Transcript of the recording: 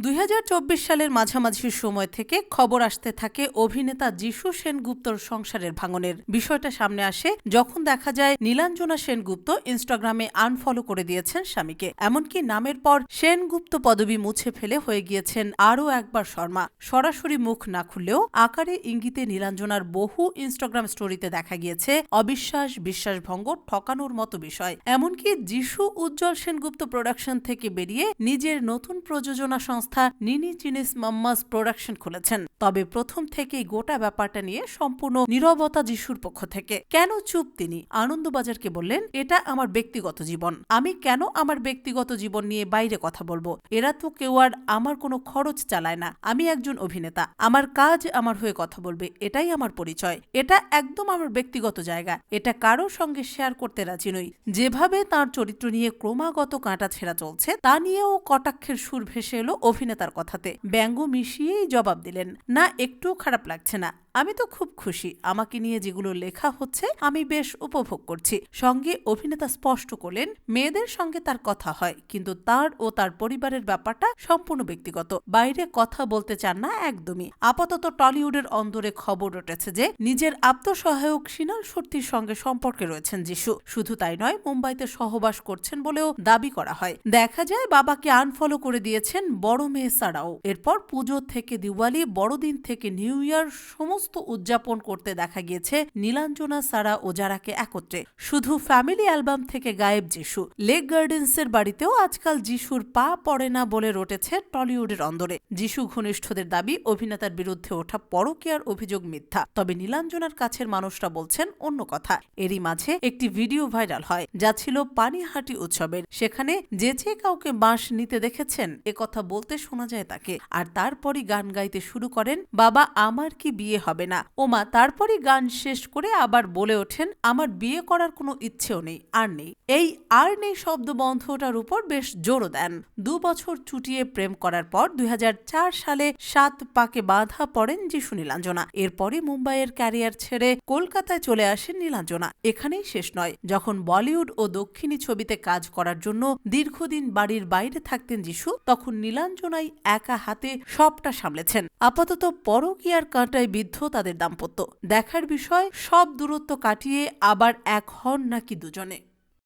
দুই হাজার চব্বিশ সালের মাঝামাঝি সময় থেকে খবর আসতে থাকে অভিনেতা যিশু সেনগুপ্তর সংসারের ভাঙনের। বিষয়টা সামনে আসে যখন দেখা যায় নীলাঞ্জনা সেনগুপ্ত ইনস্টাগ্রামে আনফলো করে দিয়েছেন স্বামীকে। এমনকি নামের পর সেনগুপ্ত পদবি মুছে ফেলে হয়ে গিয়েছেন আরও একবার শর্মা। সরাসরি মুখ না খুললেও আকারে ইঙ্গিতে নীলাঞ্জনার বহু ইনস্টাগ্রাম স্টোরিতে দেখা গিয়েছে অবিশ্বাস, বিশ্বাসভঙ্গ, ঠকানোর মতো বিষয়। এমনকি যিশু উজ্জ্বল সেনগুপ্ত প্রোডাকশন থেকে বেরিয়ে নিজের নতুন প্রযোজনা সংস্থা নিনি চিনিস মাম্মাস প্রোডাকশন খুলেছেন। তবে প্রথম থেকেই গোটা ব্যাপারটা নিয়ে সম্পূর্ণ নীরবতা যিশুর পক্ষ থেকে। কেন চুপ তিনি? আনন্দবাজারকে বললেন, এটা আমার ব্যক্তিগত জীবন। আমি কেন আমার ব্যক্তিগত জীবন নিয়ে বাইরে কথা বলব? এরা তো কেউ আর আমার কোনো খরচ চালায় না। আমি একজন অভিনেতা। আমার কাজ আমার হয়ে কথা বলবে। এটাই আমার পরিচয়। এটা একদম আমার ব্যক্তিগত জায়গা। এটা কারও সঙ্গে শেয়ার করতে রাজি নই। যেভাবে তার চরিত্র নিয়ে ক্রমাগত কাঁটা ছেঁড়া চলছে, তা নিয়েও কটাক্ষের সুর ভেসে এলো অভিনেতার কথাতে ব্যঙ্গ মিশিয়েই জবাব দিলেন। না একটু খারাপ লাগছে না। আমি তো খুব খুশি। আমাকে নিয়ে যেগুলো লেখা হচ্ছে, আমি বেশ উপভোগ করছি। সঙ্গে অভিনেতা স্পষ্ট করলেন, মেয়েদের সঙ্গে তার কথা হয়, কিন্তু তার ও তার পরিবারের ব্যাপারটা সম্পূর্ণ ব্যক্তিগত। বাইরে কথা বলতে চান না একদমই। আপাতত টলিউডের অন্দরে খবর উঠেছে যে, নিজের আত্মসহায়ক সিনাল শর্তির সঙ্গে সম্পর্কে রয়েছেন যিশু। শুধু তাই নয়, মুম্বাইতে সহবাস করছেন বলেও দাবি করা হয়। দেখা যায়, বাবাকে আনফলো করে দিয়েছেন বড় মেয়ে সারাও। এরপর পুজো থেকে দিওয়ালি, বড়দিন থেকে নিউ ইয়ার, সমস্ত উদযাপন করতে দেখা গিয়েছে নীলাঞ্জনা, সারা ও যারাকে একত্রে। শুধু ফ্যামিলি অ্যালবাম থেকে গায়েব যিশু। লেক গার্ডেন্সের বাড়িতেও আজকাল যিশুর পা পড়ে না বলে রটেছে টলিউডের অন্দরে। যিশু ঘনিষ্ঠদের দাবি, অভিনেতার বিরুদ্ধে ওঠা পরকীয়ার অভিযোগ মিথ্যা। তবে নীলাঞ্জনার কাছের মানুষরা বলছেন অন্য কথা। এরই মাঝে একটি ভিডিও ভাইরাল হয়, যা ছিল পানিহাটি উৎসবের। সেখানে যে যে কাউকে বাঁশ নিতে দেখেছেন কথা বলতে শোনা যায় তাকে। আর তারপরই গান গাইতে শুরু করেন, বাবা, আমার কি বিয়ে হবে না। ওমা, তারপরই গান শেষ করে আবার বলে ওঠেন, আমার বিয়ে করার কোনো ইচ্ছেও নেই, আর নেই। এই আর নেই শব্দ বন্ধটার উপর বেশ জোরও দেন। দু বছর চুটিয়ে প্রেম করার পর দুই হাজার চার সালে সাত পাকে বাধা পড়েন যিশু নীলাঞ্জনা। এরপরই মুম্বাইয়ের ক্যারিয়ার ছেড়ে কলকাতায় চলে আসেন নীলাঞ্জনা। এখানেই শেষ নয়, যখন বলিউড ও দক্ষিণী ছবিতে কাজ করার জন্য দীর্ঘদিন বাড়ির বাইরে থাকতেন যিশু, তখন নীলাঞ্জনাই একা হাতে সবটা সামলেছেন। আপাতত পরকীয়ার কাঁটায় বিদ্ধ তাদের দাম্পত্য। দেখার বিষয় সব দূরত্ব কাটিয়ে আবার এক হন নাকি দুজনে।